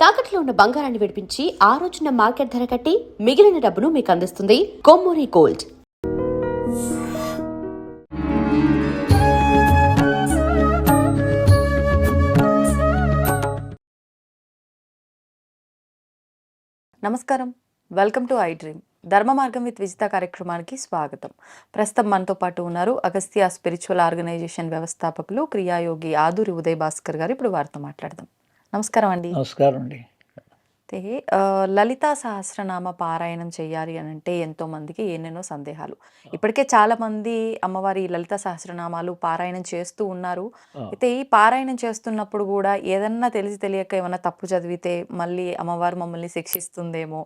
తాకట్లో ఉన్న బంగారాన్ని విడిపించి ఆ రోజున మార్కెట్ ధర కట్టి మిగిలిన డబ్బును మీకు అందిస్తుంది కొమ్మూరి గోల్డ్. నమస్కారం. Welcome to I dream Dharma Margam with Vijitha కార్యక్రమానికి స్వాగతం. ప్రస్తుతం మనతో పాటు ఉన్నారు అగస్త్య స్పిరిచువల్ ఆర్గనైజేషన్ వ్యవస్థాపకులు క్రియాయోగి ఆదూరి ఉదయ్ భాస్కర్ గారు. ఇప్పుడు వారితో మాట్లాడదాం. నమస్కారం అండి. నమస్కారం అండి. అయితే లలితా సహస్రనామ పారాయణం చేయాలి అని అంటే ఎంతో మందికి ఎన్నెన్నో సందేహాలు. ఇప్పటికే చాలా మంది అమ్మవారి లలిత సహస్రనామాలు పారాయణం చేస్తూ ఉన్నారు. అయితే ఈ పారాయణం చేస్తున్నప్పుడు కూడా ఏదన్నా తెలిసి తెలియక ఏమన్నా తప్పు చదివితే మళ్ళీ అమ్మవారు మమ్మల్ని శిక్షిస్తుందేమో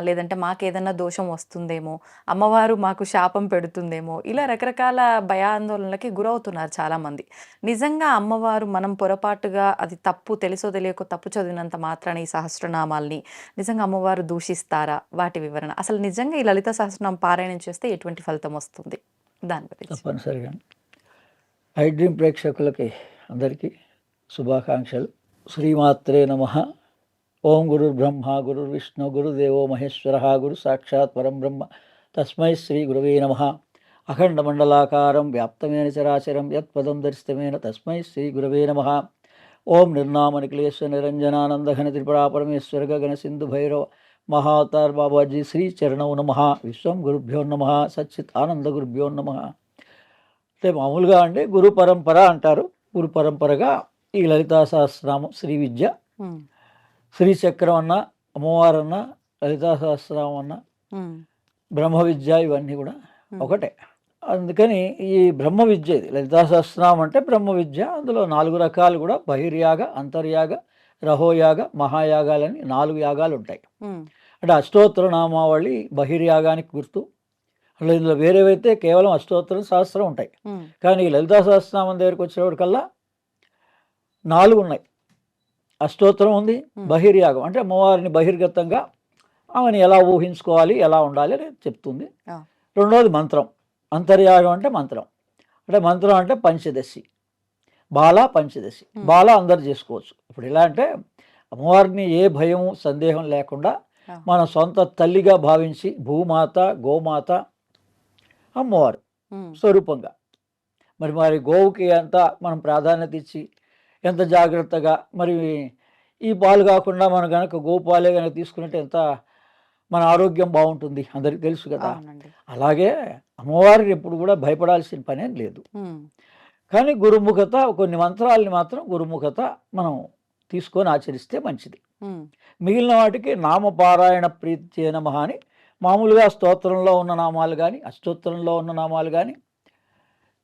లేదంటే మాకు ఏదన్నా దోషం వస్తుందేమో అమ్మవారు మాకు శాపం పెడుతుందేమో ఇలా రకరకాల భయాందోళనలకి గురవుతున్నారు చాలామంది. నిజంగా అమ్మవారు మనం పొరపాటుగా అది తప్పు తెలుసో తెలియక తప్పు చదివినంత మాత్రాన ఈ సహస్రనామాల్ని నిజంగా అమ్మవారు దూషిస్తారా? వాటి వివరణ. అసలు నిజంగా ఈ లలిత సహస్రనామం పారాయణం చేస్తే ఎటువంటి ఫలితం వస్తుంది? దాని గురించి. తప్పనిసరిగా. ఐ డ్రీమ్ ప్రేక్షకులకి అందరికీ శుభాకాంక్షలు. శ్రీమాత్రే నమ. ఓం గురు బ్రహ్మ గురు విష్ణు గురుదేవో మహేశ్వర గురు సాక్షాత్ పరం బ్రహ్మ. తస్మై శ్రీ గురవే నమ. అఖండ మండలాకారం వ్యాప్తమైన చరాచరం యత్పదం దర్శితమైన తస్మై శ్రీ గురవే నమ. ఓం నిర్నామని క్లేశ నిరంజనానంద ఘన త్రిపురా పరమేశ్వర గగన సింధు భైరవ మహావతార్ బాబాజీ శ్రీ చరణౌ నమ. విశ్వం గురుభ్యో నమ. సచ్చిత్ ఆనంద గురుభ్యో నమ. అంటే మామూలుగా అంటే గురు పరంపర అంటారు. గురు పరంపరగా ఈ లలితా సహస్రనామం శ్రీ విద్య శ్రీచక్రం అన్న అమ్మవారన్న లలితా సహస్రనామం అన్న బ్రహ్మ విద్య ఇవన్నీ కూడా ఒకటే. అందుకని ఈ బ్రహ్మ విద్య ఇది. లలితా సహస్రనామం అంటే బ్రహ్మ విద్య అందులో నాలుగు రకాలు కూడా బహిర్యాగ అంతర్యాగ రహోయాగ మహాయాగాలని నాలుగు యాగాలు ఉంటాయి. అంటే అష్టోత్తర నామావళి బహిర్యాగానికి గుర్తు. అట్లా ఇందులో వేరేవైతే కేవలం అష్టోత్తరం సహస్రం ఉంటాయి. కానీ లలితా సహస్రనామం దగ్గరికి వచ్చేవాడికల్లా నాలుగు ఉన్నాయి. అష్టోత్తరం ఉంది. బహిర్యాగం. అంటే అమ్మవారిని బహిర్గతంగా ఆమెను ఎలా ఊహించుకోవాలి ఎలా ఉండాలి అని చెప్తుంది. రెండోది మంత్రం. అంతర్యాగం అంటే మంత్రం. అంటే మంత్రం అంటే పంచదశి. బాల పంచదశి. బాల అందరు చేసుకోవచ్చు. ఇప్పుడు ఎలా అంటే అమ్మవారిని ఏ భయం సందేహం లేకుండా. మన సొంత తల్లిగా భావించి భూమాత గోమాత అమ్మవారు స్వరూపంగా. మరి మరి గోవుకి ఎంత మనం ప్రాధాన్యత ఇచ్చి ఎంత జాగ్రత్తగా మరి ఈ పాలు కాకుండా మనం కనుక గోపాలే కనుక తీసుకున్నట్టు ఎంత మన ఆరోగ్యం బాగుంటుంది అందరికీ తెలుసు కదా. అలాగే అమ్మవారిని ఎప్పుడు కూడా భయపడాల్సిన పనేం లేదు. కానీ గురుముఖత కొన్ని మంత్రాలని మాత్రం గురుముఖత మనం తీసుకొని ఆచరిస్తే మంచిది. మిగిలిన వాటికి నామపారాయణ ప్రీతి నమః అని మామూలుగా స్తోత్రంలో ఉన్న నామాలు కానీ అష్టోత్తరంలో ఉన్న నామాలు కానీ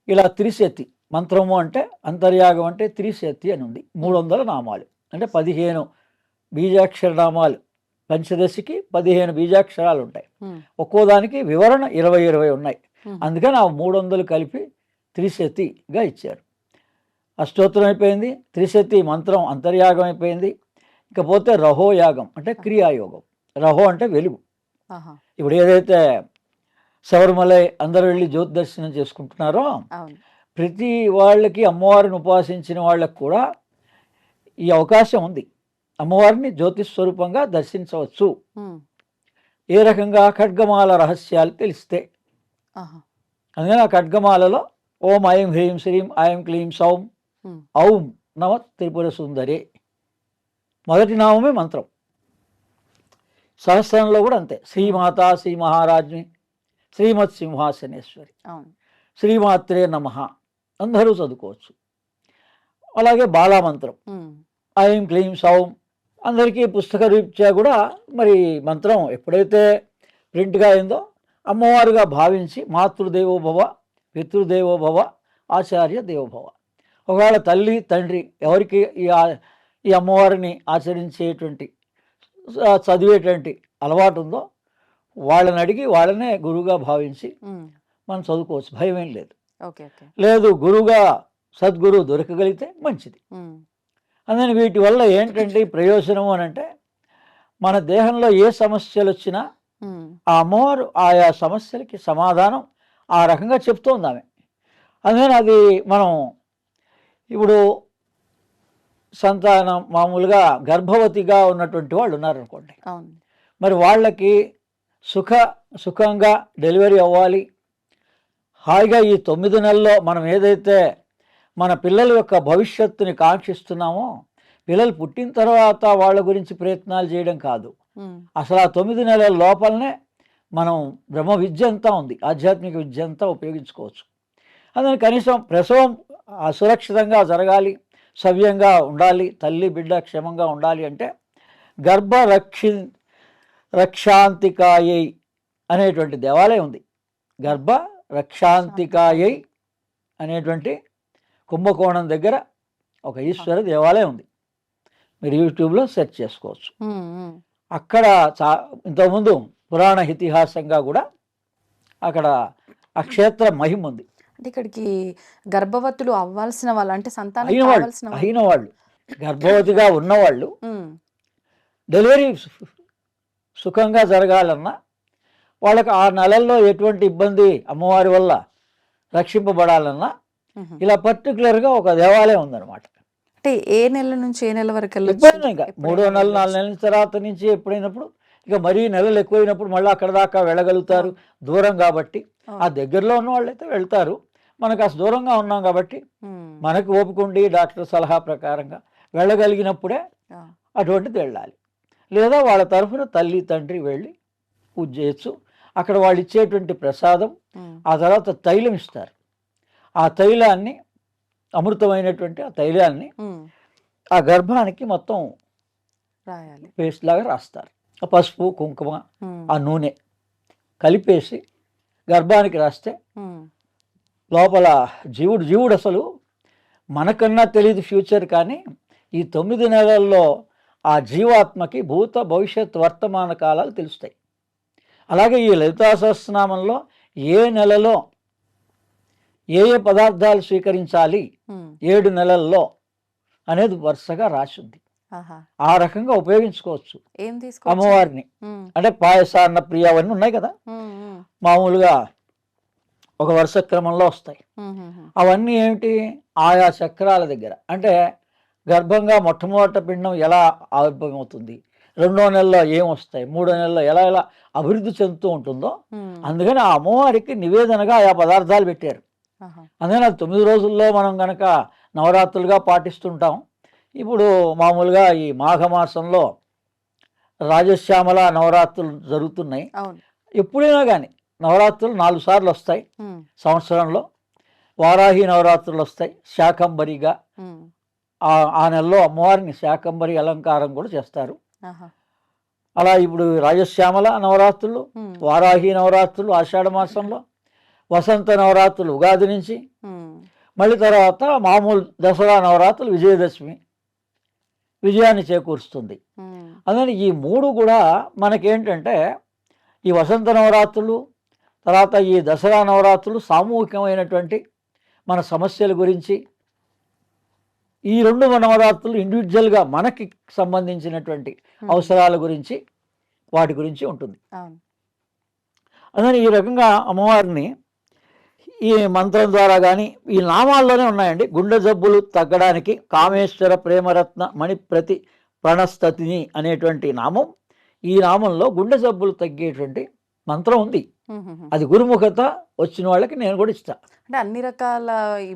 ఇలా త్రిశతి మంత్రము అంటే అంతర్యాగం అంటే త్రిశతి అని ఉంది. మూడు వందల నామాలు. అంటే పదిహేను బీజాక్షర నామాలు పంచదశికి పదిహేను బీజాక్షరాలు ఉంటాయి. ఒక్కో దానికి వివరణ ఇరవై ఇరవై ఉన్నాయి. అందుకని ఆ మూడు వందలు కలిపి త్రిశతిగా ఇచ్చారు. అష్టోత్తరం అయిపోయింది. త్రిశతి మంత్రం అంతర్యాగం అయిపోయింది. ఇకపోతే రహోయాగం అంటే క్రియాయోగం. రహో అంటే వెలుగు. ఇప్పుడు ఏదైతే శబరిమలై అందరూ వెళ్ళి జ్యోతి దర్శనం చేసుకుంటున్నారో ప్రతి వాళ్ళకి అమ్మవారిని ఉపాసించిన వాళ్ళకి కూడా ఈ అవకాశం ఉంది. అమ్మవారిని జ్యోతి స్వరూపంగా దర్శించవచ్చు. ఏ రకంగా ఖడ్గమాల రహస్యాలు తెలిస్తే. అందుకని ఆ ఖడ్గమాలలో ఓం ఐం హ్రీం శ్రీం ఐం క్లీం సౌం ఔం నమ త్రిపుర సుందరి. మొదటి నామమే మంత్రం. సహస్రంలో కూడా అంతే. శ్రీమాత శ్రీ మహారాజ్ని శ్రీమత్ సింహాసనేశ్వరి శ్రీమాత్రే నమ. అందరూ చదువుకోవచ్చు. అలాగే బాలామంత్రం. ఐం క్లీం సౌం అందరికీ పుస్తక రీత్యా కూడా మరి మంత్రం ఎప్పుడైతే ప్రింట్గా అయిందో అమ్మవారుగా భావించి మాతృదేవోభవ పితృదేవోభవ ఆచార్య దేవోభవ. ఒకవేళ తల్లి తండ్రి ఎవరికి ఈ ఈ అమ్మవారిని ఆచరించేటువంటి చదివేటువంటి అలవాటు ఉందో వాళ్ళని అడిగి వాళ్ళనే గురువుగా భావించి మనం చదువుకోవచ్చు. భయం ఏం లేదు. లేదు గురువుగా సద్గురు దొరకగలిగితే మంచిది. అందుకని వీటి వల్ల ఏంటంటే ప్రయోజనం అని అంటే మన దేహంలో ఏ సమస్యలు వచ్చినా ఆ అమ్మవారు ఆయా సమస్యలకి సమాధానం ఆ రకంగా చెప్తోంది ఆమె. అందుకని అది మనం ఇప్పుడు సంతానం మామూలుగా గర్భవతిగా ఉన్నటువంటి వాళ్ళు ఉన్నారనుకోండి. మరి వాళ్ళకి సుఖ సుఖంగా డెలివరీ అవ్వాలి. హాయిగా ఈ తొమ్మిది నెలల్లో మనం ఏదైతే మన పిల్లల యొక్క భవిష్యత్తుని కాంక్షిస్తున్నామో పిల్లలు పుట్టిన తర్వాత వాళ్ళ గురించి ప్రయత్నాలు చేయడం కాదు. అసలు ఆ తొమ్మిది నెలల లోపలనే మనం బ్రహ్మ విద్య అంతా ఉంది. ఆధ్యాత్మిక విద్య అంతా ఉపయోగించుకోవచ్చు. అందుకని కనీసం ప్రసవం అసురక్షితంగా జరగాలి సవ్యంగా ఉండాలి తల్లి బిడ్డ క్షేమంగా ఉండాలి అంటే గర్భ రక్షి రక్షాంతికాయై అనేటువంటి దేవాలయం ఉంది. గర్భ రక్షాంతికాయై అనేటువంటి కుంభకోణం దగ్గర ఒక ఈశ్వర దేవాలయం ఉంది. మీరు యూట్యూబ్లో సెర్చ్ చేసుకోవచ్చు. అక్కడ చా ఇంతకుముందు పురాణ ఇతిహాసంగా కూడా అక్కడ ఆ క్షేత్ర మహిమ ఉంది. అంటే ఇక్కడికి గర్భవతులు అవ్వాల్సిన వాళ్ళు అంటే సంతానం అయిన అయిన వాళ్ళు గర్భవతిగా ఉన్నవాళ్ళు డెలివరీ సుఖంగా జరగాలన్నా వాళ్ళకి ఆ నెలల్లో ఎటువంటి ఇబ్బంది అమ్మవారి వల్ల రక్షింపబడాలన్నా. ఇలా పర్టికులర్గా ఒక దేవాలయం ఉందన్నమాట. అంటే ఏ నెల నుంచి ఏ నెల వరకు? ఎప్పుడైనా ఇంకా. మూడో నెల నాలుగు. నెలల తర్వాత నుంచి ఎప్పుడైనప్పుడు ఇక మరీ నెలలు ఎక్కువైనప్పుడు మళ్ళీ అక్కడ దాకా వెళ్ళగలుగుతారు. దూరం కాబట్టి ఆ. దగ్గరలో ఉన్న వాళ్ళైతే వెళ్తారు. మనకు అసలు దూరంగా ఉన్నాం కాబట్టి మనకు ఓపుకుండి డాక్టర్ సలహా ప్రకారంగా వెళ్ళగలిగినప్పుడే అటువంటిది వెళ్ళాలి. లేదా వాళ్ళ తరఫున తల్లి తండ్రి వెళ్ళి పూజ చేయొచ్చు. అక్కడ వాళ్ళు ఇచ్చేటువంటి ప్రసాదం ఆ తర్వాత తైలం ఇస్తారు. ఆ తైలాన్ని అమృతమైనటువంటి ఆ తైలాన్ని ఆ గర్భానికి మొత్తం రాయాలి. పేస్ట్ లాగా రాస్తారు. ఆ పసుపు కుంకుమ ఆ నూనె కలిపేసి గర్భానికి రాస్తే లోపల జీవుడు జీవుడు అసలు మనకన్నా తెలియదు ఫ్యూచర్ కానీ ఈ తొమ్మిది నెలల్లో ఆ జీవాత్మకి భూత భవిష్యత్ వర్తమాన కాలాలు తెలుస్తాయి. అలాగే ఈ లలితా సహస్రనామంలో ఏ నెలలో ఏ ఏ పదార్థాలు స్వీకరించాలి ఏడు నెలల్లో అనేది వరుసగా రాసింది. ఆ రకంగా ఉపయోగించుకోవచ్చు. అమ్మవారిని. అంటే పాయస అన్న ప్రియ అవన్నీ ఉన్నాయి కదా? మామూలుగా ఒక వరుస క్రమంలో వస్తాయి. అవన్నీ ఏమిటి? ఆయా చక్రాల దగ్గర. అంటే గర్భంగా మొట్టమొదట పిండం ఎలా ఆవిర్భవమవుతుంది? రెండో నెలలో ఏం వస్తాయి మూడో నెలలో ఎలా ఎలా అభివృద్ధి చెందుతూ ఉంటుందో అందుకని ఆ అమ్మవారికి నివేదనగా ఆయా పదార్థాలు పెట్టారు. అందుకని అది తొమ్మిది రోజుల్లో మనం కనుక నవరాత్రులుగా పాటిస్తుంటాం. ఇప్పుడు మామూలుగా ఈ మాఘమాసంలో రాజశ్యామల నవరాత్రులు జరుగుతున్నాయి. ఎప్పుడైనా కానీ నవరాత్రులు నాలుగు సార్లు వస్తాయి. సంవత్సరంలో వారాహి నవరాత్రులు వస్తాయి. శాకంబరిగా ఆ నెలలో అమ్మవారిని శాకంబరి అలంకారం కూడా చేస్తారు. అలా ఇప్పుడు రాజశ్యామల నవరాత్రులు వారాహి నవరాత్రులు ఆషాఢ మాసంలో వసంత నవరాత్రులు ఉగాది నుంచి మళ్ళీ తర్వాత మామూలు దసరా నవరాత్రులు విజయదశమి విజయాన్ని చేకూరుస్తుంది. అందుకని ఈ మూడు కూడా మనకేంటంటే ఈ వసంత నవరాత్రులు తర్వాత ఈ దసరా నవరాత్రులు సామూహికమైనటువంటి మన సమస్యల గురించి ఈ రెండు నవరాత్రులు ఇండివిజువల్గా మనకి సంబంధించినటువంటి అవసరాల గురించి వాటి గురించి ఉంటుంది. అందుకని ఈ రకంగా అమ్మవారిని ఈ మంత్రం ద్వారా కానీ ఈ నామాల్లోనే ఉన్నాయండి. గుండె జబ్బులు తగ్గడానికి కామేశ్వర ప్రేమరత్న మణిప్రతి ప్రణస్తతిని అనేటువంటి నామం. ఈ నామంలో గుండె జబ్బులు తగ్గేటువంటి మంత్రం ఉంది. అది గురుముఖత వచ్చిన వాళ్ళకి నేను కూడా ఇస్తా. అంటే అన్ని రకాల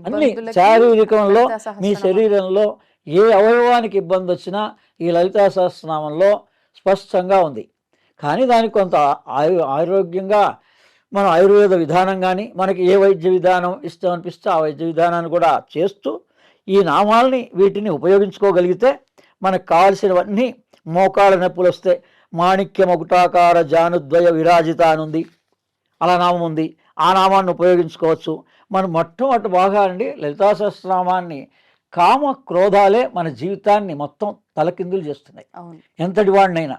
అన్ని శారీరకంలో మీ. శరీరంలో ఏ అవయవానికి ఇబ్బంది వచ్చినా ఈ లలితా సహస్రనామంలో స్పష్టంగా ఉంది. కానీ దానికి కొంత ఆయు ఆరోగ్యంగా మనం ఆయుర్వేద విధానం కానీ మనకి ఏ వైద్య విధానం ఇష్టం అనిపిస్తే ఆ వైద్య విధానాన్ని కూడా చేస్తూ ఈ నామాల్ని వీటిని ఉపయోగించుకోగలిగితే మనకు కావలసినవన్నీ మోకాళ్ళ నొప్పులు వస్తే మాణిక్య ముకుటాకార జానుద్వయ విరాజిత అని ఉంది అలా నామం ఉంది. ఆ నామాన్ని ఉపయోగించుకోవచ్చు. మనం మొట్టమొదటి బాగా అండి లలితా సహస్రనామాన్ని. కామ క్రోధాలే మన జీవితాన్ని మొత్తం తలకిందులు చేస్తున్నాయి. ఎంతటి వాడినైనా.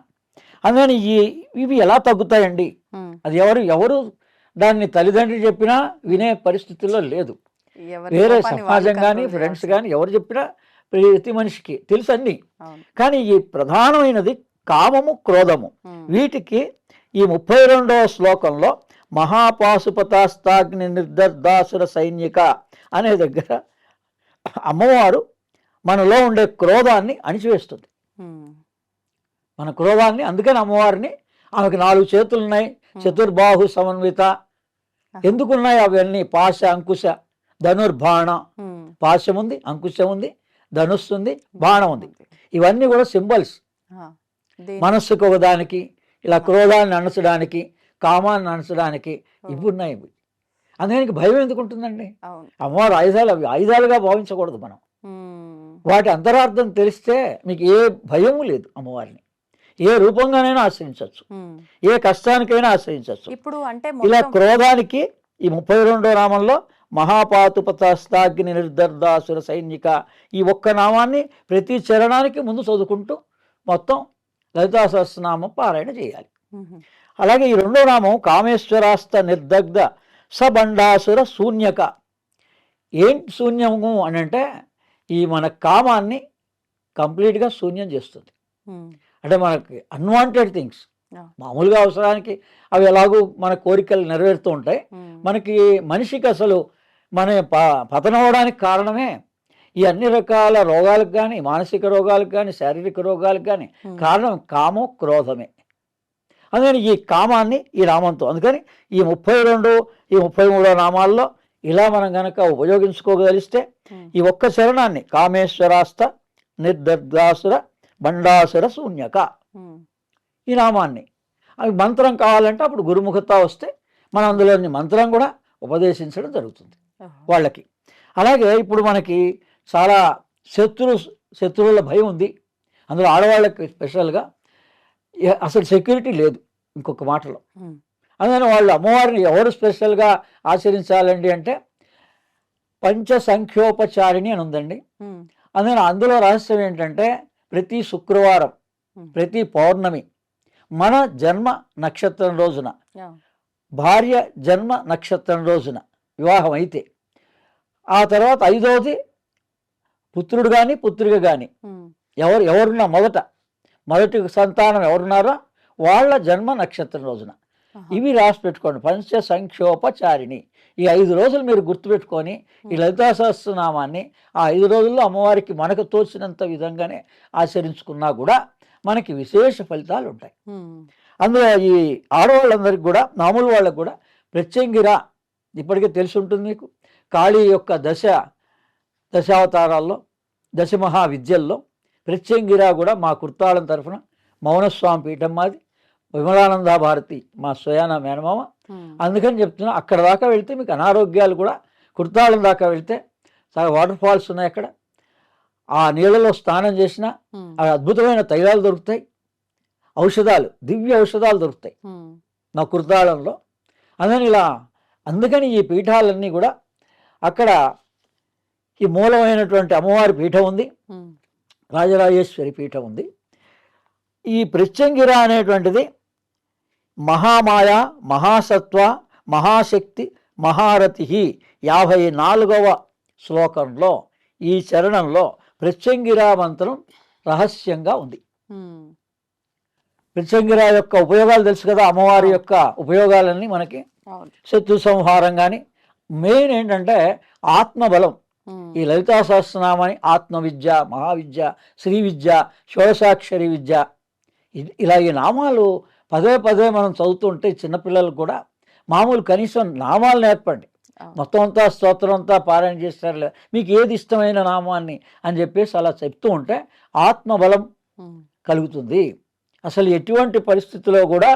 అందుకని ఈ ఇవి ఎలా తగ్గుతాయండి? అది ఎవరు ఎవరు దాన్ని తల్లిదండ్రులు చెప్పినా వినే పరిస్థితుల్లో లేదు. వేరే సమాజం కానీ ఫ్రెండ్స్. కానీ ఎవరు చెప్పినా ప్రతి మనిషికి తెలుసు అన్నీ. కానీ ఈ ప్రధానమైనది కామము క్రోధము. వీటికి ఈ ముప్పై రెండవ శ్లోకంలో మహాపాశుపతాస్తాగ్ని నిర్దర్దాసుర సైనిక అనే దగ్గర అమ్మవారు మనలో ఉండే క్రోధాన్ని అణిచివేస్తుంది. మన క్రోధాన్ని అందుకని అమ్మవారిని ఆమెకు నాలుగు చేతులు ఉన్నాయి చతుర్బాహు సమన్విత. ఎందుకున్నాయి అవన్నీ? పాశ అంకుశ ధనుర్బాణ. పాశం ఉంది అంకుశం ఉంది ధనుస్సు ఉంది బాణం ఉంది. ఇవన్నీ కూడా సింబల్స్. మనస్సుకు ఒకదానికి ఇలా క్రోధాన్ని అణచడానికి కామాన్ని అణచడానికి ఇవి. ఉన్నాయి అందుకని భయం ఎందుకు ఉంటుందండి? అమ్మవారు ఆయుధాలు అవి ఆయుధాలుగా భావించకూడదు మనం. వాటి అంతరార్థం తెలిస్తే మీకు ఏ భయము లేదు అమ్మవారిని. ఏ రూపంగానైనా ఆశ్రయించవచ్చు. ఏ కష్టానికైనా ఆశ్రయించవచ్చు. ఇప్పుడు అంటే ఇలా క్రోధానికి ఈ ముప్పై రెండో నామంలో మహాపాతుపతాస్తాగ్ని నిర్దర్దాసుర సైనిక ఈ ఒక్క నామాన్ని ప్రతి చరణానికి ముందు చదువుకుంటూ మొత్తం లలితా సహస్రనామం పారాయణ చేయాలి. అలాగే ఈ రెండో నామం కామేశ్వరాస్త నిర్దగ్ధ సబండాసుర శూన్యక. ఏంటి శూన్యము అని అంటే ఈ మన కామాన్ని కంప్లీట్గా శూన్యం చేస్తుంది. అంటే మనకి అన్వాంటెడ్ థింగ్స్ మామూలుగా అవసరానికి అవి ఎలాగూ మన కోరికలు నెరవేరుతూ ఉంటాయి. మనకి మనిషికి అసలు మన ప పతనం అవడానికి కారణమే ఈ అన్ని రకాల రోగాలకు కానీ మానసిక రోగాలకు కానీ శారీరక రోగాలకు కానీ కారణం కామో క్రోధమే. అందుకని ఈ కామాన్ని ఈ నామంతో. అందుకని ఈ ముప్పై రెండు ఈ ముప్పై మూడో నామాల్లో ఇలా మనం గనక ఉపయోగించుకోగలిస్తే ఈ ఒక్క శరణాన్ని కామేశ్వరాస్త నిర్దర్దాసుర బండాసుర శూన్యక. ఈ నామాన్ని. అవి మంత్రం కావాలంటే అప్పుడు గురుముఖత వస్తే మనం అందులోని మంత్రం కూడా ఉపదేశించడం జరుగుతుంది వాళ్ళకి. అలాగే ఇప్పుడు మనకి చాలా శత్రు శత్రువుల భయం ఉంది. అందులో ఆడవాళ్ళకి స్పెషల్గా అసలు సెక్యూరిటీ లేదు. ఇంకొక మాటలో. అందుకని వాళ్ళు అమ్మవారిని ఎవరు స్పెషల్గా ఆచరించాలండి అంటే పంచసంఖ్యోపచారిణి అని ఉందండి. అందుకని అందులో రహస్యం ఏంటంటే ప్రతి శుక్రవారం ప్రతి పౌర్ణమి మన జన్మ నక్షత్రం రోజున భార్య జన్మ నక్షత్రం రోజున వివాహం అయితే ఆ తర్వాత ఐదవది పుత్రుడు కానీ పుత్రిక కానీ ఎవరు ఎవరున్నా మొదట మొదటి సంతానం ఎవరున్నారో వాళ్ళ జన్మ నక్షత్రం రోజున. ఇవి రాసి పెట్టుకోండి. పంచ సంఖ్యోపచారిణి. ఈ ఐదు రోజులు మీరు గుర్తుపెట్టుకొని ఈ లలితా సహస్రనామాన్ని ఆ ఐదు రోజుల్లో అమ్మవారికి మనకు తోచినంత విధంగానే ఆచరించుకున్నా కూడా మనకి విశేష ఫలితాలు ఉంటాయి. అందులో ఈ ఆడవాళ్ళందరికీ కూడా మామూలు వాళ్ళకు కూడా ప్రత్యంగిరా ఇప్పటికే తెలిసి ఉంటుంది మీకు. కాళీ యొక్క దశ దశావతారాల్లో దశ మహావిద్యల్లో ప్రత్యంగిరా కూడా మా కుర్తాళం తరఫున మౌనస్వామి పీఠం మాది. విమలానంద భారతి మా స్వయాన మేనమామ. అందుకని చెప్తున్నా అక్కడ దాకా వెళ్తే మీకు అనారోగ్యాలు కూడా కుర్తాళం దాకా వెళ్తే చాలా వాటర్ ఫాల్స్ ఉన్నాయి అక్కడ. ఆ నీళ్ళలో స్నానం చేసినా అద్భుతమైన తైలాలు దొరుకుతాయి. ఔషధాలు దివ్య ఔషధాలు దొరుకుతాయి. నా కుర్తాళంలో అందుకని ఇలా అందుకని ఈ పీఠాలన్నీ కూడా అక్కడ ఈ మూలమైనటువంటి అమ్మవారి పీఠం ఉంది. రాజరాజేశ్వరి పీఠం ఉంది. ఈ ప్రత్యంగిర అనేటువంటిది మహామాయ మహాసత్వ మహాశక్తి మహారథి యాభై నాలుగవ శ్లోకంలో ఈ చరణంలో ప్రత్యంగిరా మంత్రం రహస్యంగా ఉంది. ప్రత్యంగిరా యొక్క ఉపయోగాలు తెలుసు కదా అమ్మవారి యొక్క ఉపయోగాలన్నీ మనకి. శత్రు సంహారం కానీ మెయిన్ ఏంటంటే ఆత్మబలం. ఈ లలితా సహస్రనామాని ఆత్మవిద్య మహావిద్య శ్రీ విద్య షోడశాక్షరి విద్య ఇలా ఈ నామాలు పదే పదే మనం చదువుతుంటే చిన్నపిల్లలకు కూడా మామూలు కనీసం నామాలు నేర్పండి. మొత్తం అంతా స్తోత్రం అంతా పారాయణ చేస్తారు మీకు ఏది ఇష్టమైన నామాన్ని అని చెప్పేసి అలా చెప్తూ ఉంటే ఆత్మబలం కలుగుతుంది అసలు ఎటువంటి పరిస్థితిలో కూడా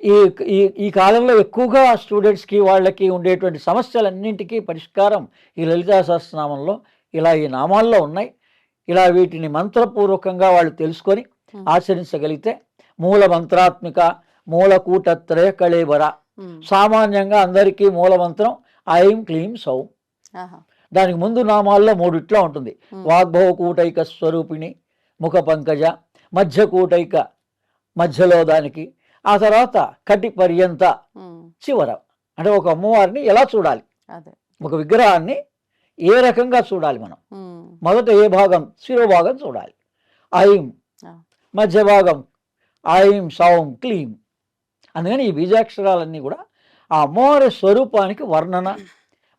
ఈ ఈ ఈ కాలంలో ఎక్కువగా స్టూడెంట్స్కి వాళ్ళకి ఉండేటువంటి సమస్యలన్నింటికీ పరిష్కారం ఈ లలితా సహస్రనామంలో ఇలా ఈ నామాల్లో ఉన్నాయి ఇలా వీటిని మంత్రపూర్వకంగా వాళ్ళు తెలుసుకొని. ఆచరించగలిగితే మూల మంత్రాత్మిక మూలకూటత్రయ కళేబర సామాన్యంగా అందరికీ మూల మంత్రం ఐం క్లీం సౌం. దానికి ముందు నామాల్లో మూడు ఇట్లా ఉంటుంది. వాగ్భవ కూటైక స్వరూపిణి ముఖ పంకజ మధ్య కూటైక మధ్యలో దానికి ఆ తర్వాత కటి పర్యంత చివర. అంటే ఒక అమ్మవారిని ఎలా చూడాలి? ఒక విగ్రహాన్ని ఏ రకంగా చూడాలి మనం? మొదట ఏ భాగం? శిరోభాగం చూడాలి. ఐం. మధ్య భాగం? ఐం సౌం క్లీం. అందుకని ఈ బీజాక్షరాలన్నీ కూడా ఆ అమ్మవారి స్వరూపానికి వర్ణన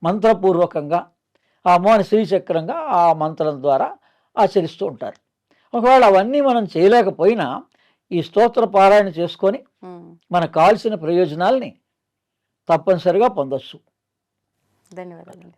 మంత్రపూర్వకంగా ఆ అమ్మవారిని శ్రీచక్రంగా ఆ మంత్రం ద్వారా ఆచరిస్తూ ఉంటారు. ఒకవేళ అవన్నీ మనం చేయలేకపోయినా ఈ స్తోత్ర పారాయణ చేసుకొని. మనకు కావాల్సిన ప్రయోజనాల్ని తప్పనిసరిగా పొందొచ్చు. ధన్యవాదాలండి.